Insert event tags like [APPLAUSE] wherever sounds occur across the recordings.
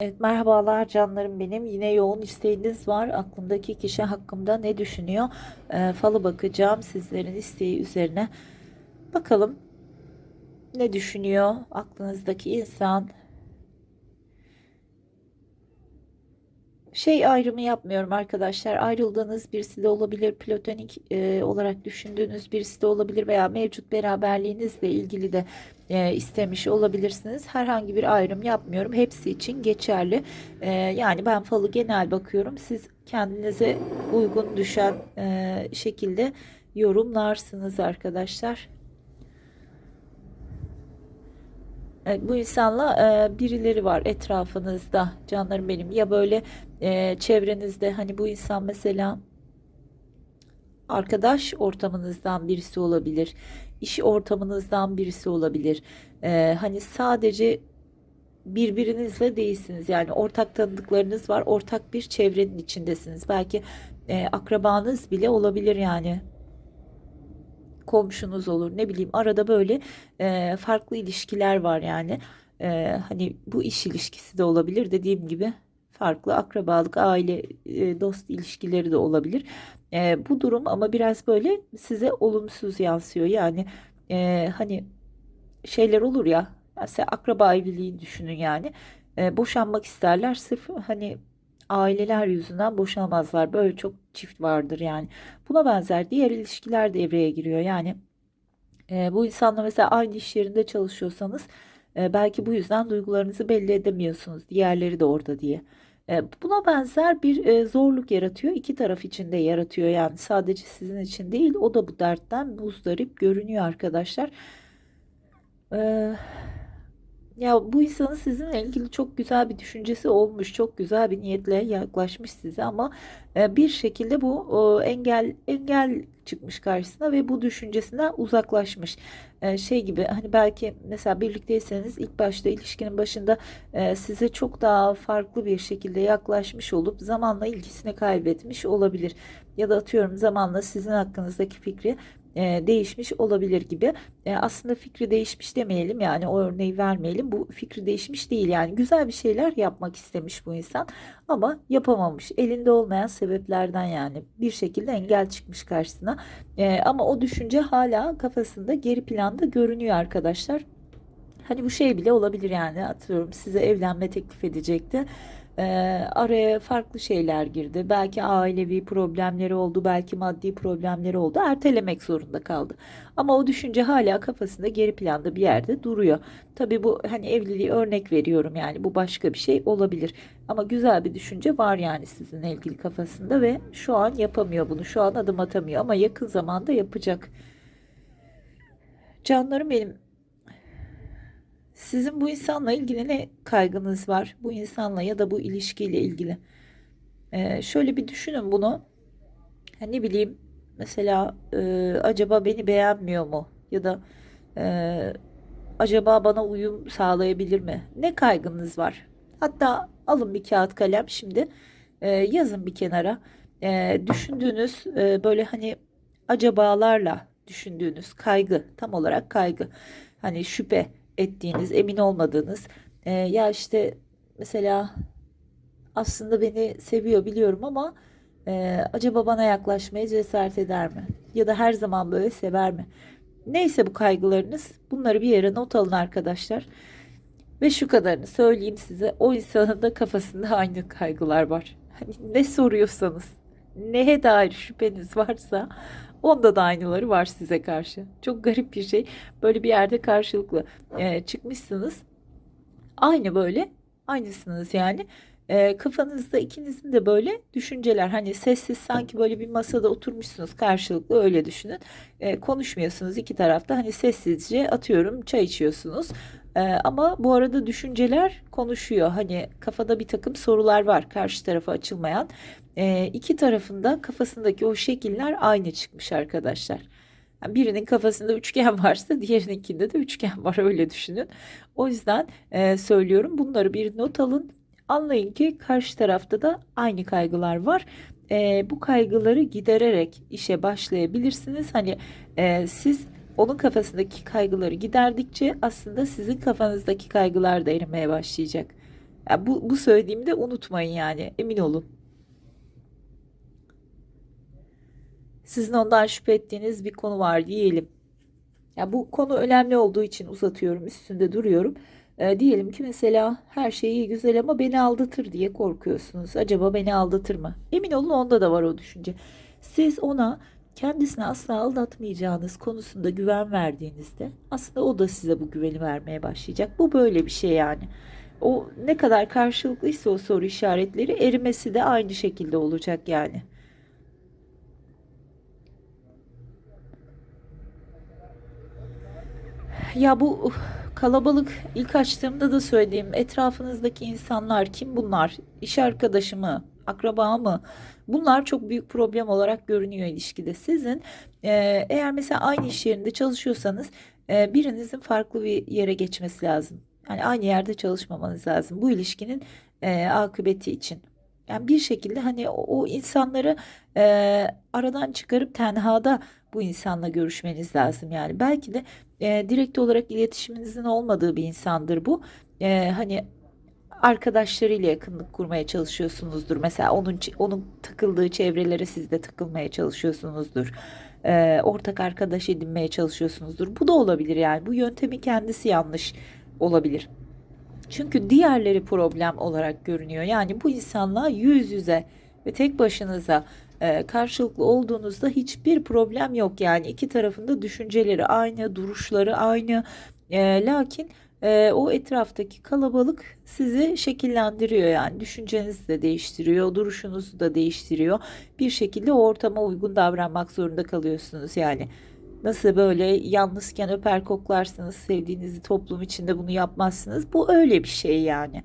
Evet, merhabalar canlarım benim. Yine yoğun isteğiniz var. Aklımdaki kişi hakkında ne düşünüyor? Ee, falı bakacağım sizlerin isteği üzerine. Bakalım ne düşünüyor aklınızdaki insan? Şey ayrımı yapmıyorum arkadaşlar. Ayrıldığınız birisi de olabilir, platonik e, olarak düşündüğünüz birisi de olabilir veya mevcut beraberliğinizle ilgili de e, istemiş olabilirsiniz. Herhangi bir ayrım yapmıyorum. Hepsi için geçerli. E, yani ben falı genel bakıyorum. Siz kendinize uygun düşen e, şekilde yorumlarsınız arkadaşlar. Evet, bu insanla e, birileri var etrafınızda canlarım benim ya böyle e, çevrenizde hani bu insan mesela arkadaş ortamınızdan birisi olabilir iş ortamınızdan birisi olabilir. E, hani sadece birbirinizle değilsiniz. Yani ortak tanıdıklarınız var ortak bir çevrenin içindesiniz. Belki e, akrabanız bile olabilir yani. Komşunuz olur ne bileyim. Arada böyle e, farklı ilişkiler var yani. E, hani bu iş ilişkisi de olabilir. Dediğim gibi farklı akrabalık aile e, dost ilişkileri de olabilir. E, bu durum ama biraz böyle size olumsuz yansıyor. Yani e, hani şeyler olur ya mesela akraba evliliği düşünün yani. Boşanmak isterler sırf hani aileler yüzünden boşanamazlar böyle çok çift vardır yani. Buna benzer diğer ilişkiler devreye giriyor. Yani e, bu insanla mesela aynı iş yerinde çalışıyorsanız e, belki bu yüzden duygularınızı belli edemiyorsunuz. Diğerleri de orada diye. Buna benzer bir zorluk yaratıyor. İki taraf için de yaratıyor yani sadece sizin için değil. O da bu dertten muzdarip görünüyor arkadaşlar. Ya bu insanın sizinle ilgili çok güzel bir düşüncesi olmuş, çok güzel bir niyetle yaklaşmış size ama bir şekilde bu engel engel çıkmış karşısına ve bu düşüncesinden uzaklaşmış. E, şey gibi hani belki mesela birlikteyseniz ilk başta ilişkinin başında e, size çok daha farklı bir şekilde yaklaşmış olup zamanla ilgisini kaybetmiş olabilir. Ya da atıyorum zamanla sizin hakkınızdaki fikri e, değişmiş olabilir gibi. E, aslında fikri değişmiş demeyelim yani o örneği vermeyelim. Bu fikri değişmiş değil yani güzel bir şeyler yapmak istemiş bu insan ama yapamamış. Elinde olmayan sebeplerden yani bir şekilde engel çıkmış karşısına. E, ama o düşünce hala kafasında geri planda görünüyor arkadaşlar. Hani bu şey bile olabilir yani atıyorum size evlenme teklif edecekti. Araya farklı şeyler girdi. Belki ailevi problemleri oldu, belki maddi problemleri oldu. Ertelemek zorunda kaldı. Ama o düşünce hala kafasında geri planda bir yerde duruyor. Tabii bu hani evliliği örnek veriyorum yani bu başka bir şey olabilir. Ama güzel bir düşünce var yani sizinle ilgili kafasında ve şu an yapamıyor bunu. Şu an adım atamıyor ama yakın zamanda yapacak. Canlarım benim sizin bu insanla ilgili ne kaygınız var? Bu insanla ya da bu ilişkiyle ilgili. Ee, şöyle bir düşünün bunu. Ha, ne bileyim mesela e, acaba beni beğenmiyor mu? Ya da e, acaba bana uyum sağlayabilir mi? Ne kaygınız var? Hatta alın bir kağıt kalem şimdi e, yazın bir kenara. E, düşündüğünüz e, böyle hani acabalarla düşündüğünüz kaygı tam olarak kaygı. Hani şüphe ettiğiniz, emin olmadığınız e, ya işte mesela aslında beni seviyor biliyorum ama e, acaba bana yaklaşmaya cesaret eder mi? Ya da her zaman böyle sever mi? Neyse bu kaygılarınız bunları bir yere not alın arkadaşlar. Ve şu kadarını söyleyeyim size o insanın da kafasında aynı kaygılar var. Hani ne soruyorsanız neye dair şüpheniz varsa onda da aynıları var size karşı. Çok garip bir şey. Böyle bir yerde karşılıklı e, çıkmışsınız. Aynı böyle aynısınız yani. E, kafanızda ikinizin de böyle düşünceler hani sessiz sanki böyle bir masada oturmuşsunuz karşılıklı öyle düşünün. E, konuşmuyorsunuz iki tarafta hani sessizce atıyorum çay içiyorsunuz. E, ama bu arada düşünceler konuşuyor. Hani kafada bir takım sorular var karşı tarafa açılmayan. E, iki tarafında kafasındaki o şekiller aynı çıkmış arkadaşlar. Yani birinin kafasında üçgen [LAUGHS] varsa diğerininkinde de üçgen var öyle düşünün. O yüzden e, söylüyorum bunları bir not alın. Anlayın ki karşı tarafta da aynı kaygılar var. E, bu kaygıları gidererek işe başlayabilirsiniz. Hani e, siz onun kafasındaki kaygıları giderdikçe aslında sizin kafanızdaki kaygılar da erimeye başlayacak. Ya bu, bu söylediğimi de unutmayın yani emin olun. Sizin ondan şüphe ettiğiniz bir konu var diyelim. Ya bu konu önemli olduğu için uzatıyorum, üstünde duruyorum. Ee, diyelim ki mesela her şey iyi güzel ama beni aldatır diye korkuyorsunuz. Acaba beni aldatır mı? Emin olun onda da var o düşünce. Siz ona kendisini asla aldatmayacağınız konusunda güven verdiğinizde aslında o da size bu güveni vermeye başlayacak. Bu böyle bir şey yani. O ne kadar karşılıklıysa o soru işaretleri erimesi de aynı şekilde olacak yani. Ya bu uf, kalabalık ilk açtığımda da söylediğim etrafınızdaki insanlar kim bunlar? İş arkadaşı mı? Akraba mı? Bunlar çok büyük problem olarak görünüyor ilişkide. Sizin e, eğer mesela aynı iş yerinde çalışıyorsanız e, birinizin farklı bir yere geçmesi lazım. Yani aynı yerde çalışmamanız lazım bu ilişkinin e, akıbeti için. Yani bir şekilde hani o, o insanları e, aradan çıkarıp tenhada bu insanla görüşmeniz lazım. Yani belki de e, direkt olarak iletişiminizin olmadığı bir insandır bu. E, hani arkadaşlarıyla yakınlık kurmaya çalışıyorsunuzdur. Mesela onun onun takıldığı çevrelere siz de takılmaya çalışıyorsunuzdur. E, ortak arkadaş edinmeye çalışıyorsunuzdur. Bu da olabilir yani. Bu yöntemin kendisi yanlış olabilir. Çünkü diğerleri problem olarak görünüyor. Yani bu insanla yüz yüze ve tek başınıza e, karşılıklı olduğunuzda hiçbir problem yok. Yani iki tarafında düşünceleri aynı, duruşları aynı. E, lakin e, o etraftaki kalabalık sizi şekillendiriyor. Yani düşüncenizi de değiştiriyor, duruşunuzu da değiştiriyor. Bir şekilde o ortama uygun davranmak zorunda kalıyorsunuz yani. Nasıl böyle yalnızken öper koklarsınız, sevdiğinizi toplum içinde bunu yapmazsınız. Bu öyle bir şey yani.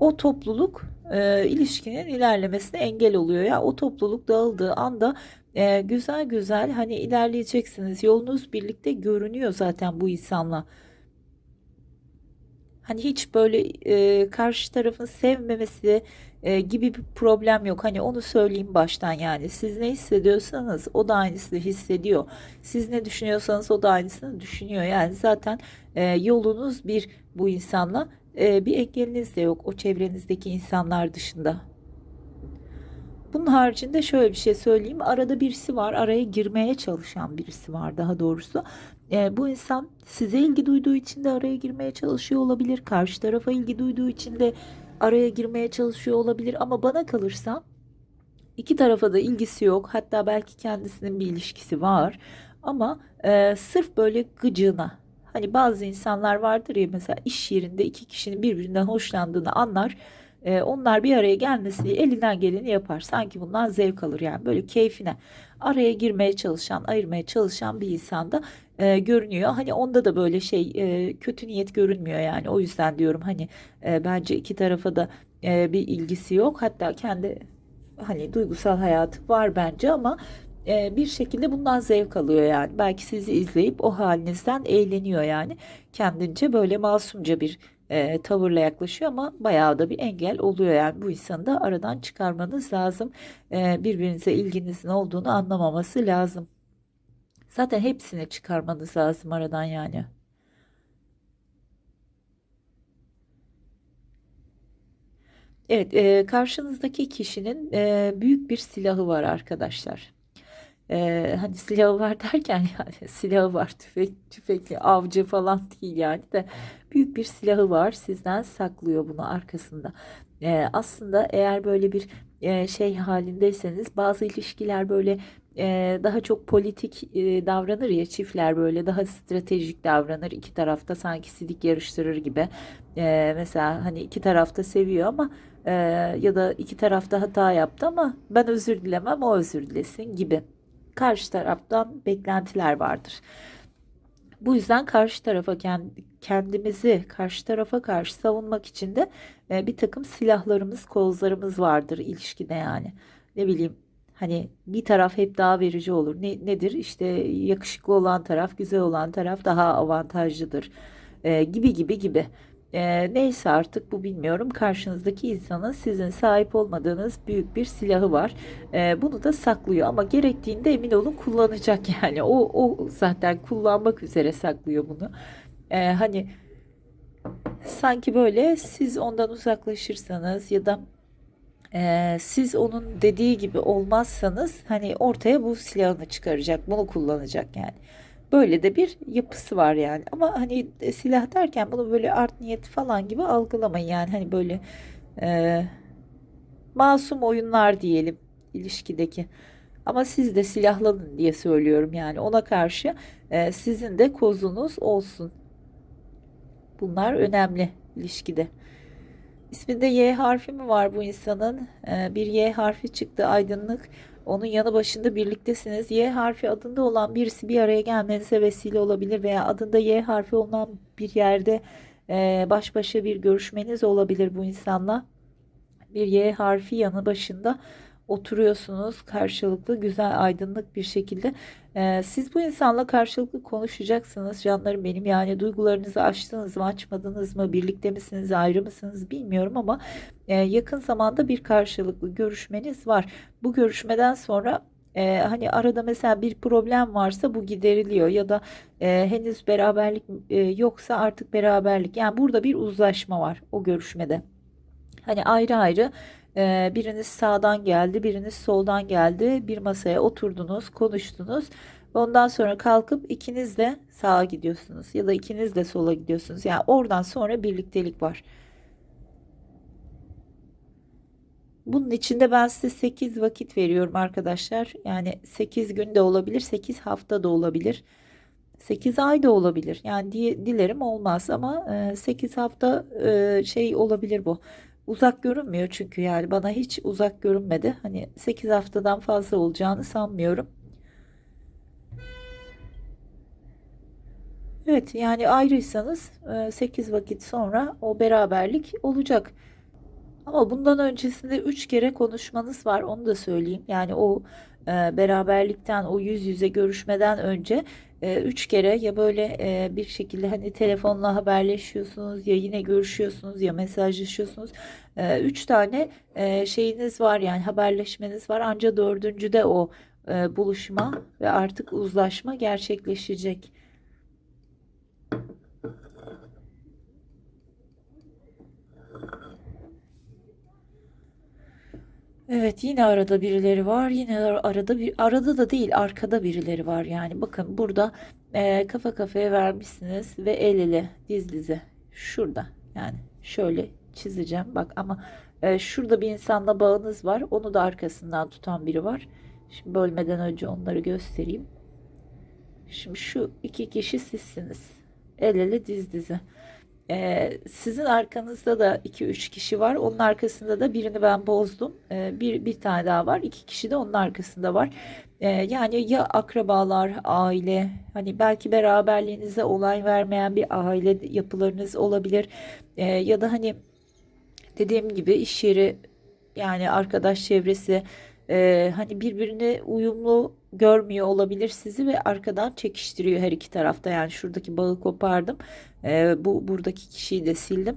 O topluluk e, ilişkinin ilerlemesine engel oluyor ya. O topluluk dağıldığı anda e, güzel güzel hani ilerleyeceksiniz. Yolunuz birlikte görünüyor zaten bu insanla. Hani hiç böyle e, karşı tarafın sevmemesi e, gibi bir problem yok. Hani onu söyleyeyim baştan yani. Siz ne hissediyorsanız o da aynısını hissediyor. Siz ne düşünüyorsanız o da aynısını düşünüyor. Yani zaten e, yolunuz bir bu insanla e, bir engeliniz de yok o çevrenizdeki insanlar dışında. Bunun haricinde şöyle bir şey söyleyeyim. Arada birisi var, araya girmeye çalışan birisi var daha doğrusu. E, bu insan size ilgi duyduğu için de araya girmeye çalışıyor olabilir. Karşı tarafa ilgi duyduğu için de araya girmeye çalışıyor olabilir. Ama bana kalırsa iki tarafa da ilgisi yok. Hatta belki kendisinin bir ilişkisi var. Ama e, sırf böyle gıcığına. Hani bazı insanlar vardır ya mesela iş yerinde iki kişinin birbirinden hoşlandığını anlar. E, onlar bir araya gelmesi elinden geleni yapar. Sanki bundan zevk alır yani böyle keyfine. Araya girmeye çalışan, ayırmaya çalışan bir insanda e, görünüyor. Hani onda da böyle şey e, kötü niyet görünmüyor yani. O yüzden diyorum hani e, bence iki tarafa da e, bir ilgisi yok. Hatta kendi hani duygusal hayatı var bence ama e, bir şekilde bundan zevk alıyor yani. Belki sizi izleyip o halinizden eğleniyor yani. Kendince böyle masumca bir e, tavırla yaklaşıyor ama bayağı da bir engel oluyor yani. Bu insanı da aradan çıkarmanız lazım. E, birbirinize ilginizin olduğunu anlamaması lazım. Zaten hepsini çıkarmanız lazım aradan yani. Evet, e, karşınızdaki kişinin e, büyük bir silahı var arkadaşlar. E, hani silahı var derken [LAUGHS] yani silahı var tüfek tüfekli avcı falan değil yani de büyük bir silahı var sizden saklıyor bunu arkasında. E, aslında eğer böyle bir e, şey halindeyseniz bazı ilişkiler böyle e, daha çok politik e, davranır ya çiftler böyle daha stratejik davranır iki tarafta sanki sidik yarıştırır gibi. E, mesela hani iki tarafta seviyor ama e, ya da iki tarafta hata yaptı ama ben özür dilemem o özür dilesin gibi. Karşı taraftan beklentiler vardır. Bu yüzden karşı tarafa kend- kendimizi karşı tarafa karşı savunmak için de e, bir takım silahlarımız, kozlarımız vardır ilişkide yani. Ne bileyim hani bir taraf hep daha verici olur. Ne, nedir? İşte yakışıklı olan taraf, güzel olan taraf daha avantajlıdır. E, gibi gibi gibi. E, neyse artık bu bilmiyorum. Karşınızdaki insanın sizin sahip olmadığınız büyük bir silahı var. E, bunu da saklıyor ama gerektiğinde emin olun kullanacak [LAUGHS] yani. O, o zaten kullanmak üzere saklıyor bunu. E, hani sanki böyle siz ondan uzaklaşırsanız ya da e, siz onun dediği gibi olmazsanız hani ortaya bu silahını çıkaracak, bunu kullanacak yani. Böyle de bir yapısı var yani. Ama hani e, silah derken bunu böyle art niyet falan gibi algılamayın yani hani böyle e, masum oyunlar diyelim ilişkideki. Ama siz de silahlanın diye söylüyorum yani ona karşı e, sizin de kozunuz olsun. Bunlar önemli ilişkide. İsminde Y harfi mi var bu insanın? Ee, bir Y harfi çıktı aydınlık. Onun yanı başında birliktesiniz. Y harfi adında olan birisi bir araya gelmenize vesile olabilir veya adında Y harfi olan bir yerde e, baş başa bir görüşmeniz olabilir bu insanla. Bir Y harfi yanı başında oturuyorsunuz karşılıklı güzel aydınlık bir şekilde. Ee, siz bu insanla karşılıklı konuşacaksınız canlarım benim yani duygularınızı açtınız mı açmadınız mı birlikte misiniz ayrı mısınız bilmiyorum ama e, yakın zamanda bir karşılıklı görüşmeniz var. Bu görüşmeden sonra e, hani arada mesela bir problem varsa bu gideriliyor ya da e, henüz beraberlik e, yoksa artık beraberlik yani burada bir uzlaşma var o görüşmede. Hani ayrı ayrı ee, biriniz sağdan geldi, biriniz soldan geldi. Bir masaya oturdunuz, konuştunuz. Ondan sonra kalkıp ikiniz de sağa gidiyorsunuz ya da ikiniz de sola gidiyorsunuz. Yani oradan sonra birliktelik var. Bunun içinde ben size 8 vakit veriyorum arkadaşlar. Yani 8 gün de olabilir, 8 hafta da olabilir. 8 ay da olabilir. Yani dilerim olmaz ama 8 hafta şey olabilir bu uzak görünmüyor çünkü yani bana hiç uzak görünmedi. Hani 8 haftadan fazla olacağını sanmıyorum. Evet yani ayrıysanız 8 vakit sonra o beraberlik olacak. Ama bundan öncesinde 3 kere konuşmanız var onu da söyleyeyim. Yani o beraberlikten o yüz yüze görüşmeden önce e, üç kere ya böyle e, bir şekilde hani telefonla haberleşiyorsunuz ya yine görüşüyorsunuz ya mesajlaşıyorsunuz. E, üç tane e, şeyiniz var yani haberleşmeniz var. Ancak dördüncüde o e, buluşma ve artık uzlaşma gerçekleşecek. Evet yine arada birileri var. Yine arada bir arada da değil arkada birileri var. Yani bakın burada e, kafa kafaya vermişsiniz ve el ele diz dize şurada yani şöyle çizeceğim. Bak ama e, şurada bir insanla bağınız var. Onu da arkasından tutan biri var. Şimdi bölmeden önce onları göstereyim. Şimdi şu iki kişi sizsiniz. El ele diz dize. Ee, sizin arkanızda da 2-3 kişi var. Onun arkasında da birini ben bozdum. Ee, bir, bir tane daha var. İki kişi de onun arkasında var. Ee, yani ya akrabalar, aile, hani belki beraberliğinize olay vermeyen bir aile yapılarınız olabilir. Ee, ya da hani dediğim gibi iş yeri yani arkadaş çevresi e, hani birbirine uyumlu görmüyor olabilir sizi ve arkadan çekiştiriyor her iki tarafta. Yani şuradaki bağı kopardım. E, bu buradaki kişiyi de sildim.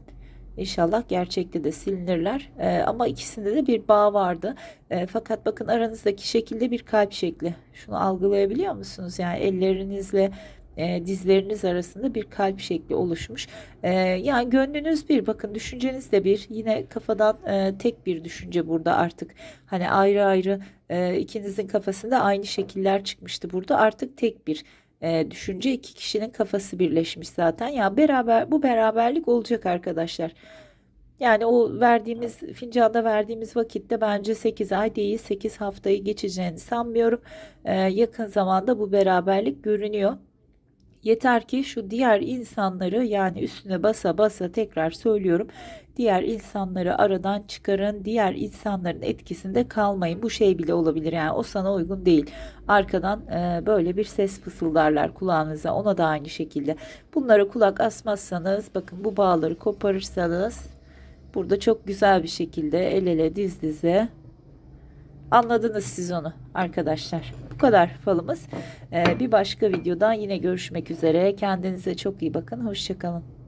İnşallah gerçekte de silinirler. E, ama ikisinde de bir bağ vardı. E, fakat bakın aranızdaki şekilde bir kalp şekli. Şunu algılayabiliyor musunuz? Yani ellerinizle e, dizleriniz arasında bir kalp şekli oluşmuş. E, yani gönlünüz bir bakın düşünceniz de bir yine kafadan e, tek bir düşünce burada artık hani ayrı ayrı e, ikinizin kafasında aynı şekiller çıkmıştı burada artık tek bir e, düşünce iki kişinin kafası birleşmiş zaten ya beraber bu beraberlik olacak arkadaşlar. Yani o verdiğimiz fincanda verdiğimiz vakitte bence 8 ay değil 8 haftayı geçeceğini sanmıyorum. Ee, yakın zamanda bu beraberlik görünüyor. Yeter ki şu diğer insanları yani üstüne basa basa tekrar söylüyorum. Diğer insanları aradan çıkarın. Diğer insanların etkisinde kalmayın. Bu şey bile olabilir yani o sana uygun değil. Arkadan e, böyle bir ses fısıldarlar kulağınıza. Ona da aynı şekilde. Bunlara kulak asmazsanız bakın bu bağları koparırsanız burada çok güzel bir şekilde el ele diz dize Anladınız siz onu arkadaşlar. Kadar falımız. Ee, bir başka videodan yine görüşmek üzere. Kendinize çok iyi bakın. Hoşçakalın.